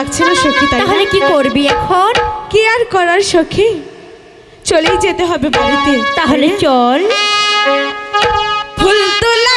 লাগছে না সখী তাই তাহলে কি করবি এখন? কি আর করার সখী? চলেই যেতে হবে বাড়িতে তাহলে চল। ফুল তোলা